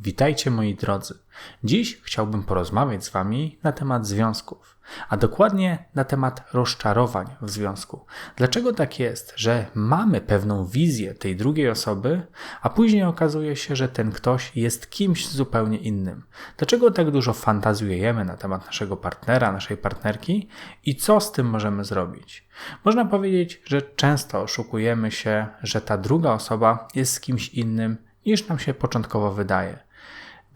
Witajcie moi drodzy. Dziś chciałbym porozmawiać z Wami na temat związków, a dokładnie na temat rozczarowań w związku. Dlaczego tak jest, że mamy pewną wizję tej drugiej osoby, a później okazuje się, że ten ktoś jest kimś zupełnie innym? Dlaczego tak dużo fantazjujemy na temat naszego partnera, naszej partnerki i co z tym możemy zrobić? Można powiedzieć, że często oszukujemy się, że ta druga osoba jest kimś innym niż nam się początkowo wydaje.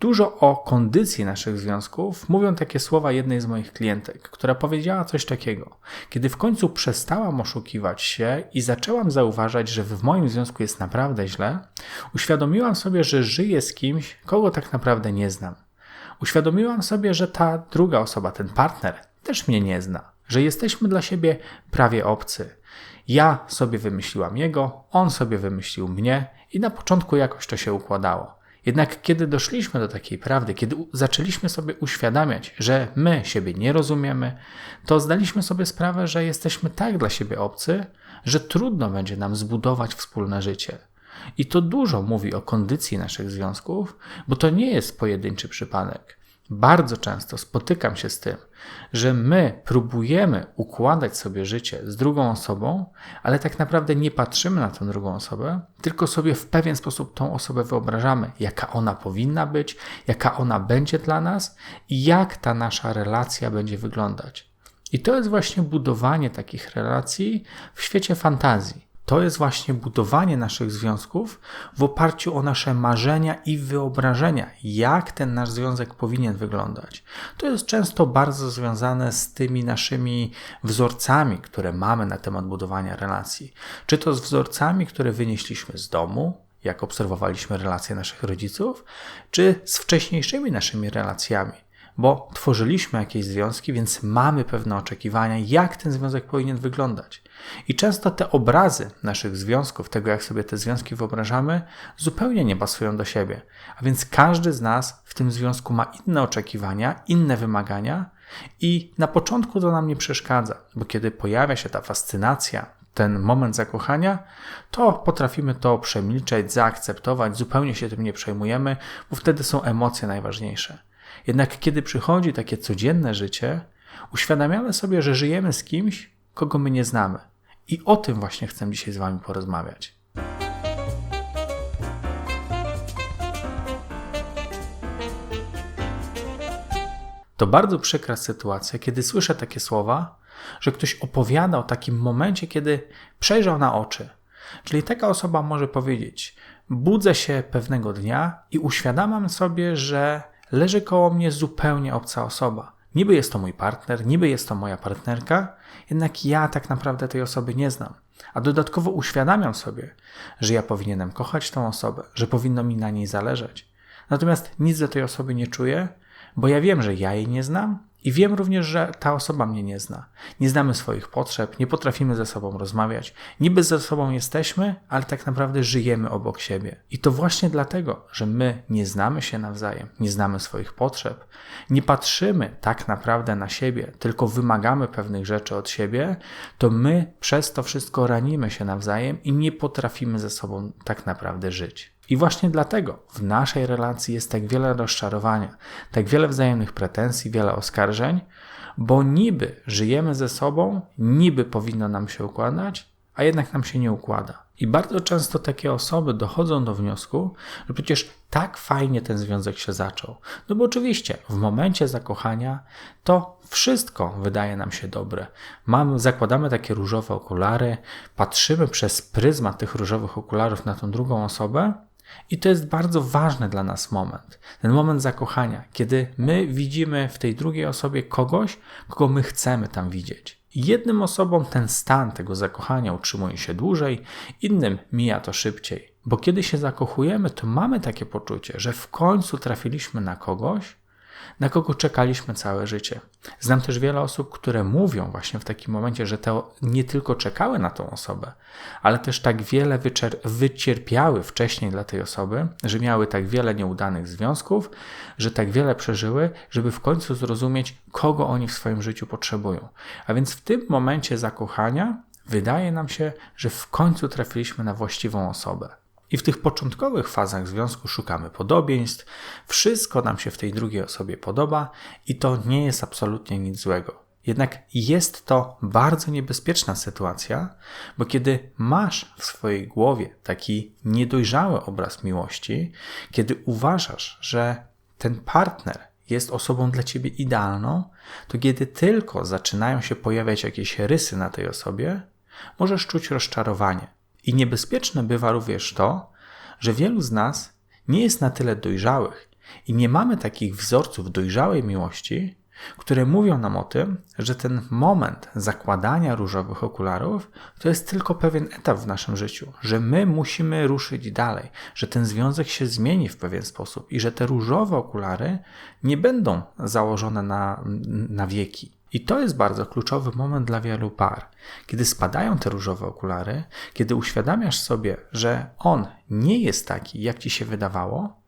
Dużo o kondycji naszych związków mówią takie słowa jednej z moich klientek, która powiedziała coś takiego. Kiedy w końcu przestałam oszukiwać się i zaczęłam zauważać, że w moim związku jest naprawdę źle, uświadomiłam sobie, że żyję z kimś, kogo tak naprawdę nie znam. Uświadomiłam sobie, że ta druga osoba, ten partner, też mnie nie zna, że jesteśmy dla siebie prawie obcy. Ja sobie wymyśliłam jego, on sobie wymyślił mnie i na początku jakoś to się układało. Jednak kiedy doszliśmy do takiej prawdy, kiedy zaczęliśmy sobie uświadamiać, że my siebie nie rozumiemy, to zdaliśmy sobie sprawę, że jesteśmy tak dla siebie obcy, że trudno będzie nam zbudować wspólne życie. I to dużo mówi o kondycji naszych związków, bo to nie jest pojedynczy przypadek. Bardzo często spotykam się z tym, że my próbujemy układać sobie życie z drugą osobą, ale tak naprawdę nie patrzymy na tę drugą osobę, tylko sobie w pewien sposób tą osobę wyobrażamy, jaka ona powinna być, jaka ona będzie dla nas i jak ta nasza relacja będzie wyglądać. I to jest właśnie budowanie takich relacji w świecie fantazji to jest właśnie budowanie naszych związków w oparciu o nasze marzenia i wyobrażenia, jak ten nasz związek powinien wyglądać. To jest często bardzo związane z tymi naszymi wzorcami, które mamy na temat budowania relacji. Czy to z wzorcami, które wynieśliśmy z domu, jak obserwowaliśmy relacje naszych rodziców, czy z wcześniejszymi naszymi relacjami bo tworzyliśmy jakieś związki, więc mamy pewne oczekiwania, jak ten związek powinien wyglądać. I często te obrazy naszych związków, tego jak sobie te związki wyobrażamy, zupełnie nie pasują do siebie. A więc każdy z nas w tym związku ma inne oczekiwania, inne wymagania, i na początku to nam nie przeszkadza, bo kiedy pojawia się ta fascynacja, ten moment zakochania, to potrafimy to przemilczeć, zaakceptować, zupełnie się tym nie przejmujemy, bo wtedy są emocje najważniejsze. Jednak kiedy przychodzi takie codzienne życie, uświadamiamy sobie, że żyjemy z kimś, kogo my nie znamy. I o tym właśnie chcę dzisiaj z Wami porozmawiać. To bardzo przykra sytuacja, kiedy słyszę takie słowa, że ktoś opowiada o takim momencie, kiedy przejrzał na oczy. Czyli taka osoba może powiedzieć: Budzę się pewnego dnia i uświadamiam sobie, że leży koło mnie zupełnie obca osoba. Niby jest to mój partner, niby jest to moja partnerka, jednak ja tak naprawdę tej osoby nie znam. A dodatkowo uświadamiam sobie, że ja powinienem kochać tą osobę, że powinno mi na niej zależeć. Natomiast nic do tej osoby nie czuję, bo ja wiem, że ja jej nie znam i wiem również, że ta osoba mnie nie zna. Nie znamy swoich potrzeb, nie potrafimy ze sobą rozmawiać. Niby ze sobą jesteśmy, ale tak naprawdę żyjemy obok siebie. I to właśnie dlatego, że my nie znamy się nawzajem, nie znamy swoich potrzeb, nie patrzymy tak naprawdę na siebie, tylko wymagamy pewnych rzeczy od siebie, to my przez to wszystko ranimy się nawzajem i nie potrafimy ze sobą tak naprawdę żyć. I właśnie dlatego w naszej relacji jest tak wiele rozczarowania, tak wiele wzajemnych pretensji, wiele oskarżeń, bo niby żyjemy ze sobą, niby powinno nam się układać, a jednak nam się nie układa. I bardzo często takie osoby dochodzą do wniosku, że przecież tak fajnie ten związek się zaczął. No bo oczywiście w momencie zakochania to wszystko wydaje nam się dobre. Mamy, zakładamy takie różowe okulary, patrzymy przez pryzmat tych różowych okularów na tą drugą osobę i to jest bardzo ważny dla nas moment. Ten moment zakochania, kiedy my widzimy w tej drugiej osobie kogoś, kogo my chcemy tam widzieć. Jednym osobom ten stan tego zakochania utrzymuje się dłużej, innym mija to szybciej. Bo kiedy się zakochujemy, to mamy takie poczucie, że w końcu trafiliśmy na kogoś, na kogo czekaliśmy całe życie. Znam też wiele osób, które mówią właśnie w takim momencie, że to nie tylko czekały na tą osobę, ale też tak wiele wycierpiały wcześniej dla tej osoby, że miały tak wiele nieudanych związków, że tak wiele przeżyły, żeby w końcu zrozumieć, kogo oni w swoim życiu potrzebują. A więc w tym momencie zakochania wydaje nam się, że w końcu trafiliśmy na właściwą osobę. I w tych początkowych fazach związku szukamy podobieństw, wszystko nam się w tej drugiej osobie podoba i to nie jest absolutnie nic złego. Jednak jest to bardzo niebezpieczna sytuacja, bo kiedy masz w swojej głowie taki niedojrzały obraz miłości, kiedy uważasz, że ten partner jest osobą dla ciebie idealną, to kiedy tylko zaczynają się pojawiać jakieś rysy na tej osobie, możesz czuć rozczarowanie. I niebezpieczne bywa również to, że wielu z nas nie jest na tyle dojrzałych i nie mamy takich wzorców dojrzałej miłości, które mówią nam o tym, że ten moment zakładania różowych okularów to jest tylko pewien etap w naszym życiu, że my musimy ruszyć dalej, że ten związek się zmieni w pewien sposób i że te różowe okulary nie będą założone na, na wieki. I to jest bardzo kluczowy moment dla wielu par. Kiedy spadają te różowe okulary, kiedy uświadamiasz sobie, że on nie jest taki, jak ci się wydawało,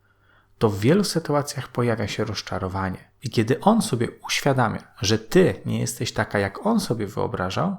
to w wielu sytuacjach pojawia się rozczarowanie. I kiedy on sobie uświadamia, że ty nie jesteś taka, jak on sobie wyobrażał,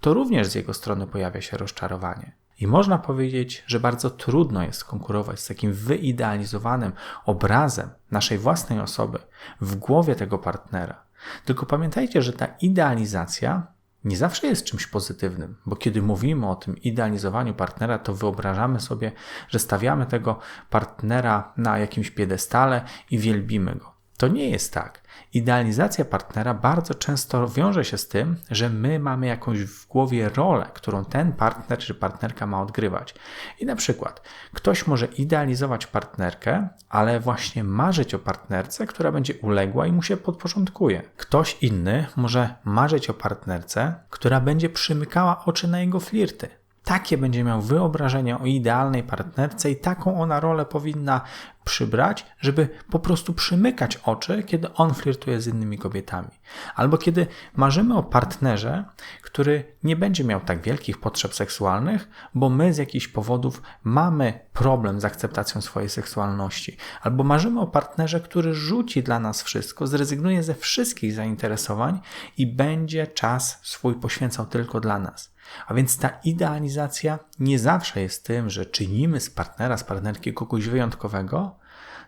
to również z jego strony pojawia się rozczarowanie. I można powiedzieć, że bardzo trudno jest konkurować z takim wyidealizowanym obrazem naszej własnej osoby w głowie tego partnera. Tylko pamiętajcie, że ta idealizacja nie zawsze jest czymś pozytywnym, bo kiedy mówimy o tym idealizowaniu partnera, to wyobrażamy sobie, że stawiamy tego partnera na jakimś piedestale i wielbimy go. To nie jest tak. Idealizacja partnera bardzo często wiąże się z tym, że my mamy jakąś w głowie rolę, którą ten partner czy partnerka ma odgrywać. I na przykład ktoś może idealizować partnerkę, ale właśnie marzyć o partnerce, która będzie uległa i mu się podporządkuje. Ktoś inny może marzyć o partnerce, która będzie przymykała oczy na jego flirty takie będzie miał wyobrażenie o idealnej partnerce i taką ona rolę powinna przybrać, żeby po prostu przymykać oczy, kiedy on flirtuje z innymi kobietami. Albo kiedy marzymy o partnerze, który nie będzie miał tak wielkich potrzeb seksualnych, bo my z jakichś powodów mamy problem z akceptacją swojej seksualności. Albo marzymy o partnerze, który rzuci dla nas wszystko, zrezygnuje ze wszystkich zainteresowań i będzie czas swój poświęcał tylko dla nas. A więc ta idealizacja nie zawsze jest tym, że czynimy z partnera, z partnerki kogoś wyjątkowego,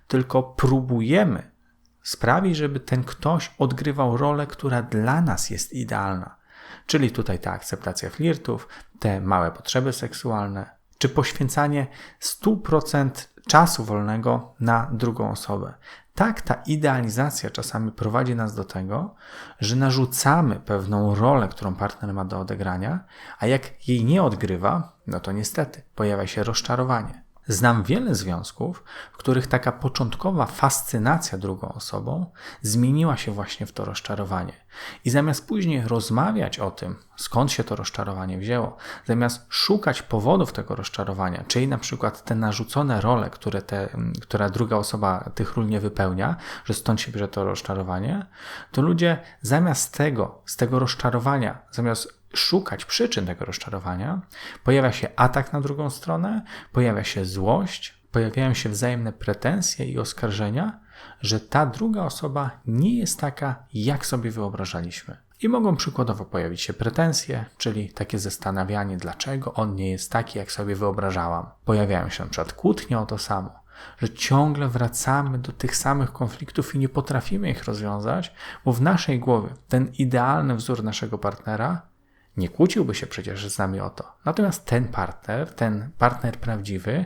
tylko próbujemy sprawić, żeby ten ktoś odgrywał rolę, która dla nas jest idealna. Czyli tutaj ta akceptacja flirtów, te małe potrzeby seksualne, czy poświęcanie 100% czasu wolnego na drugą osobę. Tak, ta idealizacja czasami prowadzi nas do tego, że narzucamy pewną rolę, którą partner ma do odegrania, a jak jej nie odgrywa, no to niestety pojawia się rozczarowanie. Znam wiele związków, w których taka początkowa fascynacja drugą osobą zmieniła się właśnie w to rozczarowanie. I zamiast później rozmawiać o tym, skąd się to rozczarowanie wzięło, zamiast szukać powodów tego rozczarowania, czyli na przykład te narzucone role, które, te, która druga osoba tych ról nie wypełnia, że stąd się bierze to rozczarowanie, to ludzie zamiast tego, z tego rozczarowania, zamiast szukać przyczyn tego rozczarowania, pojawia się atak na drugą stronę, pojawia się złość, pojawiają się wzajemne pretensje i oskarżenia, że ta druga osoba nie jest taka, jak sobie wyobrażaliśmy. I mogą przykładowo pojawić się pretensje, czyli takie zastanawianie, dlaczego on nie jest taki, jak sobie wyobrażałam. Pojawiają się przykład kłótnie o to samo, że ciągle wracamy do tych samych konfliktów i nie potrafimy ich rozwiązać, bo w naszej głowie ten idealny wzór naszego partnera nie kłóciłby się przecież z nami o to. Natomiast ten partner, ten partner prawdziwy,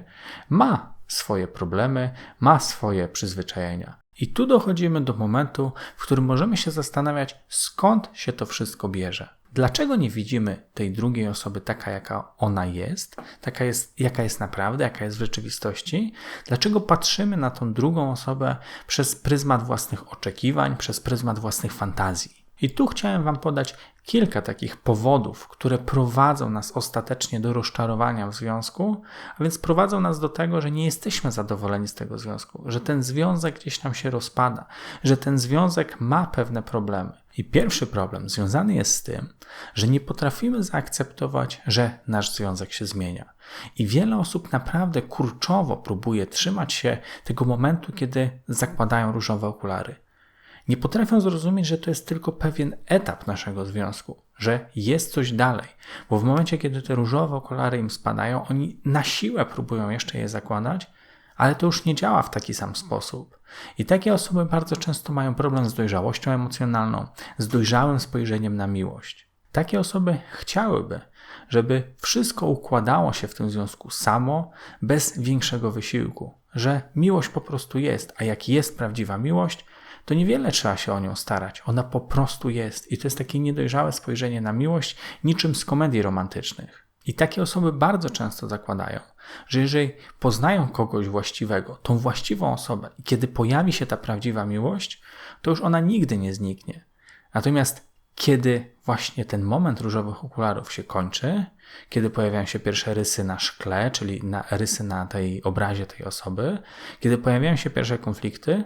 ma swoje problemy, ma swoje przyzwyczajenia. I tu dochodzimy do momentu, w którym możemy się zastanawiać, skąd się to wszystko bierze. Dlaczego nie widzimy tej drugiej osoby taka, jaka ona jest, taka jest, jaka jest naprawdę, jaka jest w rzeczywistości? Dlaczego patrzymy na tą drugą osobę przez pryzmat własnych oczekiwań, przez pryzmat własnych fantazji? I tu chciałem Wam podać kilka takich powodów, które prowadzą nas ostatecznie do rozczarowania w związku, a więc prowadzą nas do tego, że nie jesteśmy zadowoleni z tego związku, że ten związek gdzieś nam się rozpada, że ten związek ma pewne problemy. I pierwszy problem związany jest z tym, że nie potrafimy zaakceptować, że nasz związek się zmienia. I wiele osób naprawdę kurczowo próbuje trzymać się tego momentu, kiedy zakładają różowe okulary. Nie potrafią zrozumieć, że to jest tylko pewien etap naszego związku, że jest coś dalej, bo w momencie, kiedy te różowe okulary im spadają, oni na siłę próbują jeszcze je zakładać, ale to już nie działa w taki sam sposób. I takie osoby bardzo często mają problem z dojrzałością emocjonalną, z dojrzałym spojrzeniem na miłość. Takie osoby chciałyby, żeby wszystko układało się w tym związku samo, bez większego wysiłku, że miłość po prostu jest, a jak jest prawdziwa miłość, to niewiele trzeba się o nią starać. Ona po prostu jest. I to jest takie niedojrzałe spojrzenie na miłość, niczym z komedii romantycznych. I takie osoby bardzo często zakładają, że jeżeli poznają kogoś właściwego, tą właściwą osobę, i kiedy pojawi się ta prawdziwa miłość, to już ona nigdy nie zniknie. Natomiast kiedy właśnie ten moment różowych okularów się kończy, kiedy pojawiają się pierwsze rysy na szkle, czyli na, rysy na tej obrazie tej osoby, kiedy pojawiają się pierwsze konflikty,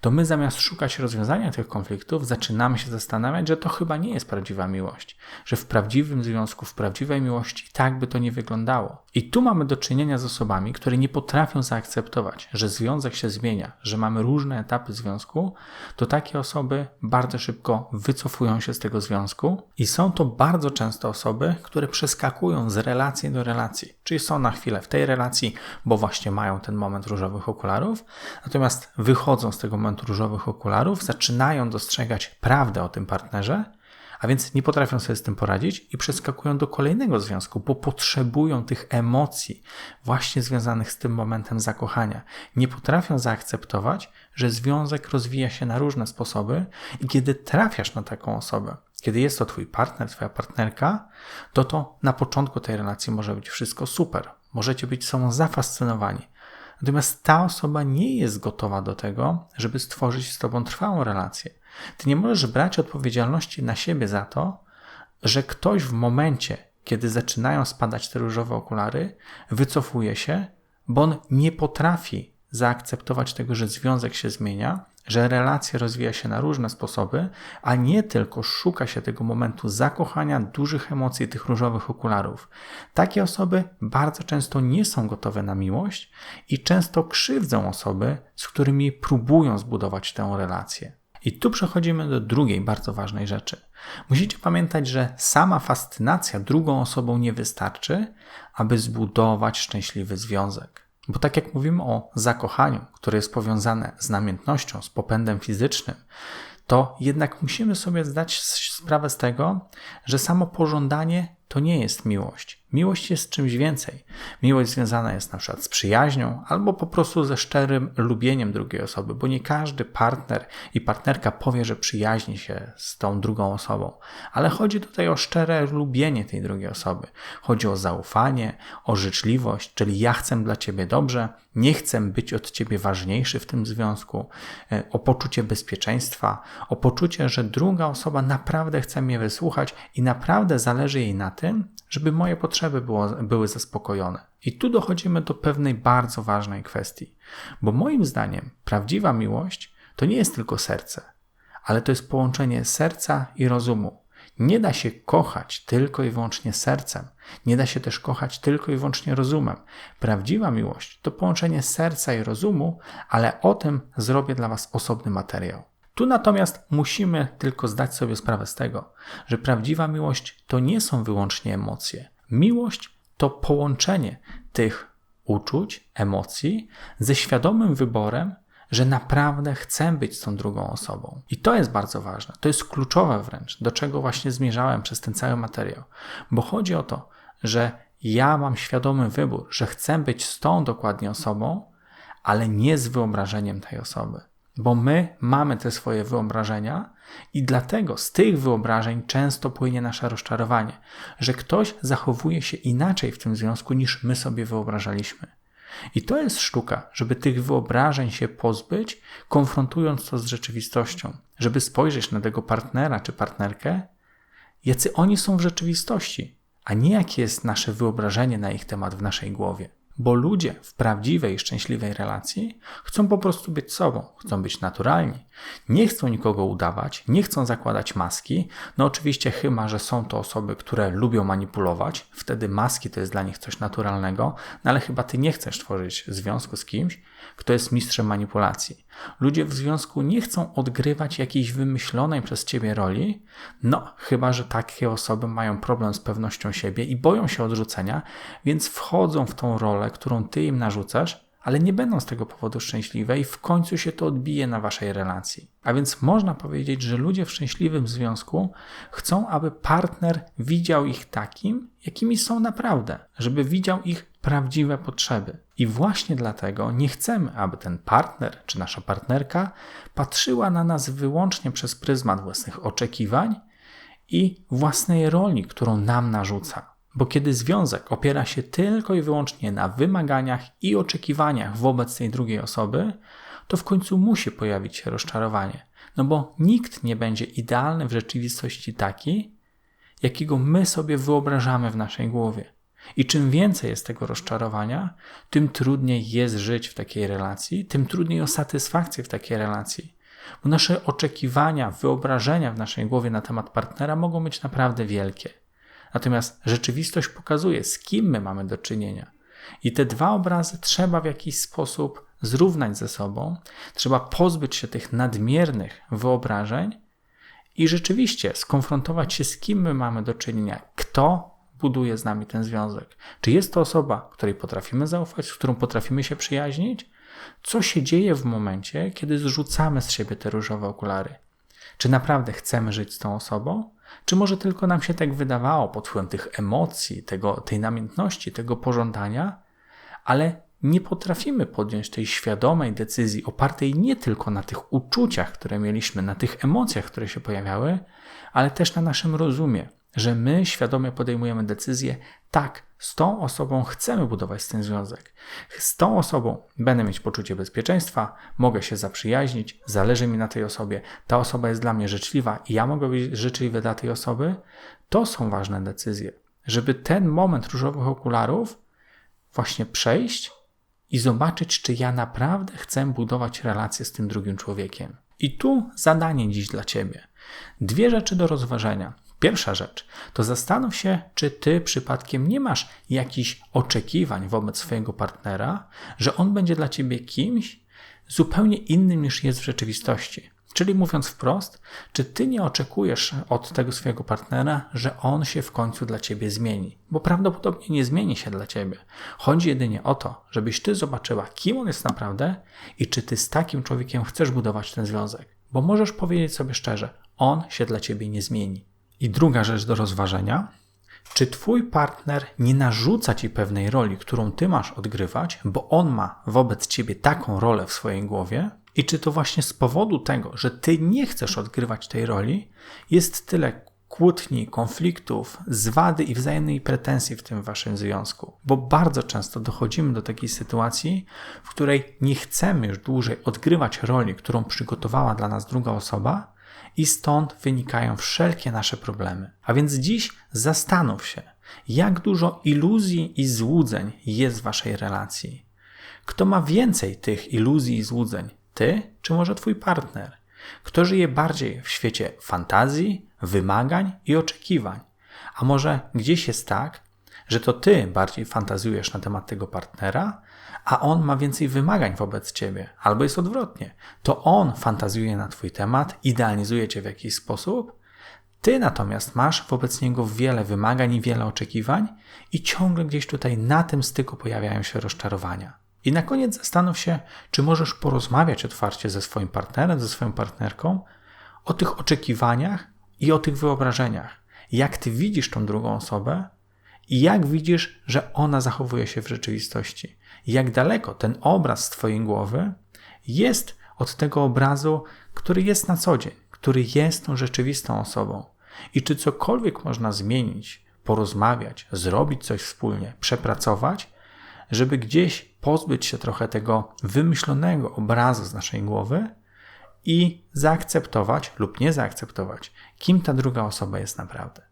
to my zamiast szukać rozwiązania tych konfliktów, zaczynamy się zastanawiać, że to chyba nie jest prawdziwa miłość, że w prawdziwym związku, w prawdziwej miłości tak by to nie wyglądało. I tu mamy do czynienia z osobami, które nie potrafią zaakceptować, że związek się zmienia, że mamy różne etapy związku, to takie osoby bardzo szybko wycofują się z tego związku i są to bardzo często osoby, które przeskakują z relacji do relacji, czyli są na chwilę w tej relacji, bo właśnie mają ten moment różowych okularów, natomiast wychodzą z tego momentu różowych okularów, zaczynają dostrzegać prawdę o tym partnerze, a więc nie potrafią sobie z tym poradzić i przeskakują do kolejnego związku, bo potrzebują tych emocji właśnie związanych z tym momentem zakochania. Nie potrafią zaakceptować, że związek rozwija się na różne sposoby i kiedy trafiasz na taką osobę, kiedy jest to twój partner, twoja partnerka, to to na początku tej relacji może być wszystko super. Możecie być sobą zafascynowani. Natomiast ta osoba nie jest gotowa do tego, żeby stworzyć z tobą trwałą relację. Ty nie możesz brać odpowiedzialności na siebie za to, że ktoś w momencie, kiedy zaczynają spadać te różowe okulary, wycofuje się, bo on nie potrafi zaakceptować tego, że związek się zmienia, że relacja rozwija się na różne sposoby, a nie tylko szuka się tego momentu zakochania, dużych emocji, tych różowych okularów. Takie osoby bardzo często nie są gotowe na miłość i często krzywdzą osoby, z którymi próbują zbudować tę relację. I tu przechodzimy do drugiej bardzo ważnej rzeczy. Musicie pamiętać, że sama fascynacja drugą osobą nie wystarczy, aby zbudować szczęśliwy związek. Bo tak jak mówimy o zakochaniu, które jest powiązane z namiętnością, z popędem fizycznym, to jednak musimy sobie zdać sprawę z tego, że samo pożądanie to nie jest miłość. Miłość jest czymś więcej. Miłość związana jest na przykład z przyjaźnią albo po prostu ze szczerym lubieniem drugiej osoby, bo nie każdy partner i partnerka powie, że przyjaźni się z tą drugą osobą, ale chodzi tutaj o szczere lubienie tej drugiej osoby. Chodzi o zaufanie, o życzliwość, czyli ja chcę dla ciebie dobrze, nie chcę być od ciebie ważniejszy w tym związku, e, o poczucie bezpieczeństwa, o poczucie, że druga osoba naprawdę chce mnie wysłuchać i naprawdę zależy jej na tym, żeby moje potrzeby było, były zaspokojone. I tu dochodzimy do pewnej bardzo ważnej kwestii, bo moim zdaniem prawdziwa miłość to nie jest tylko serce, ale to jest połączenie serca i rozumu. Nie da się kochać tylko i wyłącznie sercem, nie da się też kochać tylko i wyłącznie rozumem. Prawdziwa miłość to połączenie serca i rozumu, ale o tym zrobię dla Was osobny materiał. Tu natomiast musimy tylko zdać sobie sprawę z tego, że prawdziwa miłość to nie są wyłącznie emocje. Miłość to połączenie tych uczuć, emocji ze świadomym wyborem, że naprawdę chcę być z tą drugą osobą. I to jest bardzo ważne. To jest kluczowe wręcz, do czego właśnie zmierzałem przez ten cały materiał. Bo chodzi o to, że ja mam świadomy wybór, że chcę być z tą dokładnie osobą, ale nie z wyobrażeniem tej osoby bo my mamy te swoje wyobrażenia i dlatego z tych wyobrażeń często płynie nasze rozczarowanie, że ktoś zachowuje się inaczej w tym związku niż my sobie wyobrażaliśmy. I to jest sztuka, żeby tych wyobrażeń się pozbyć, konfrontując to z rzeczywistością, żeby spojrzeć na tego partnera czy partnerkę, jacy oni są w rzeczywistości, a nie jakie jest nasze wyobrażenie na ich temat w naszej głowie bo ludzie w prawdziwej, szczęśliwej relacji chcą po prostu być sobą, chcą być naturalni. Nie chcą nikogo udawać, nie chcą zakładać maski. No oczywiście chyba, że są to osoby, które lubią manipulować, wtedy maski to jest dla nich coś naturalnego, no ale chyba ty nie chcesz tworzyć związku z kimś, kto jest mistrzem manipulacji. Ludzie w związku nie chcą odgrywać jakiejś wymyślonej przez ciebie roli, no chyba, że takie osoby mają problem z pewnością siebie i boją się odrzucenia, więc wchodzą w tą rolę, którą ty im narzucasz, ale nie będą z tego powodu szczęśliwe i w końcu się to odbije na waszej relacji. A więc można powiedzieć, że ludzie w szczęśliwym związku chcą, aby partner widział ich takim, jakimi są naprawdę, żeby widział ich prawdziwe potrzeby. I właśnie dlatego nie chcemy, aby ten partner czy nasza partnerka patrzyła na nas wyłącznie przez pryzmat własnych oczekiwań i własnej roli, którą nam narzuca. Bo kiedy związek opiera się tylko i wyłącznie na wymaganiach i oczekiwaniach wobec tej drugiej osoby, to w końcu musi pojawić się rozczarowanie. No bo nikt nie będzie idealny w rzeczywistości taki, jakiego my sobie wyobrażamy w naszej głowie. I czym więcej jest tego rozczarowania, tym trudniej jest żyć w takiej relacji, tym trudniej o satysfakcję w takiej relacji. Bo nasze oczekiwania, wyobrażenia w naszej głowie na temat partnera mogą być naprawdę wielkie. Natomiast rzeczywistość pokazuje, z kim my mamy do czynienia. I te dwa obrazy trzeba w jakiś sposób zrównać ze sobą, trzeba pozbyć się tych nadmiernych wyobrażeń i rzeczywiście skonfrontować się, z kim my mamy do czynienia, kto buduje z nami ten związek. Czy jest to osoba, której potrafimy zaufać, z którą potrafimy się przyjaźnić? Co się dzieje w momencie, kiedy zrzucamy z siebie te różowe okulary? Czy naprawdę chcemy żyć z tą osobą? Czy może tylko nam się tak wydawało pod wpływem tych emocji, tego, tej namiętności, tego pożądania, ale nie potrafimy podjąć tej świadomej decyzji opartej nie tylko na tych uczuciach, które mieliśmy, na tych emocjach, które się pojawiały, ale też na naszym rozumie, że my świadomie podejmujemy decyzję, tak, z tą osobą chcemy budować ten związek. Z tą osobą będę mieć poczucie bezpieczeństwa, mogę się zaprzyjaźnić, zależy mi na tej osobie, ta osoba jest dla mnie życzliwa i ja mogę być życzliwy dla tej osoby. To są ważne decyzje, żeby ten moment różowych okularów właśnie przejść i zobaczyć, czy ja naprawdę chcę budować relację z tym drugim człowiekiem. I tu zadanie dziś dla Ciebie. Dwie rzeczy do rozważenia. Pierwsza rzecz to zastanów się, czy ty przypadkiem nie masz jakichś oczekiwań wobec swojego partnera, że on będzie dla ciebie kimś zupełnie innym niż jest w rzeczywistości. Czyli mówiąc wprost, czy ty nie oczekujesz od tego swojego partnera, że on się w końcu dla ciebie zmieni? Bo prawdopodobnie nie zmieni się dla ciebie. Chodzi jedynie o to, żebyś ty zobaczyła, kim on jest naprawdę i czy ty z takim człowiekiem chcesz budować ten związek. Bo możesz powiedzieć sobie szczerze, on się dla ciebie nie zmieni. I druga rzecz do rozważenia. Czy twój partner nie narzuca ci pewnej roli, którą ty masz odgrywać, bo on ma wobec ciebie taką rolę w swojej głowie? I czy to właśnie z powodu tego, że ty nie chcesz odgrywać tej roli, jest tyle kłótni, konfliktów, zwady i wzajemnej pretensji w tym waszym związku? Bo bardzo często dochodzimy do takiej sytuacji, w której nie chcemy już dłużej odgrywać roli, którą przygotowała dla nas druga osoba, i stąd wynikają wszelkie nasze problemy. A więc dziś zastanów się, jak dużo iluzji i złudzeń jest w waszej relacji. Kto ma więcej tych iluzji i złudzeń? Ty czy może twój partner? Kto żyje bardziej w świecie fantazji, wymagań i oczekiwań? A może gdzieś jest tak, że to ty bardziej fantazjujesz na temat tego partnera, a on ma więcej wymagań wobec ciebie, albo jest odwrotnie. To on fantazjuje na twój temat, idealizuje cię w jakiś sposób, ty natomiast masz wobec niego wiele wymagań i wiele oczekiwań, i ciągle gdzieś tutaj na tym styku pojawiają się rozczarowania. I na koniec zastanów się, czy możesz porozmawiać otwarcie ze swoim partnerem, ze swoją partnerką o tych oczekiwaniach i o tych wyobrażeniach. Jak ty widzisz tą drugą osobę i jak widzisz, że ona zachowuje się w rzeczywistości jak daleko ten obraz z Twojej głowy jest od tego obrazu, który jest na co dzień, który jest tą rzeczywistą osobą. I czy cokolwiek można zmienić, porozmawiać, zrobić coś wspólnie, przepracować, żeby gdzieś pozbyć się trochę tego wymyślonego obrazu z naszej głowy i zaakceptować lub nie zaakceptować, kim ta druga osoba jest naprawdę.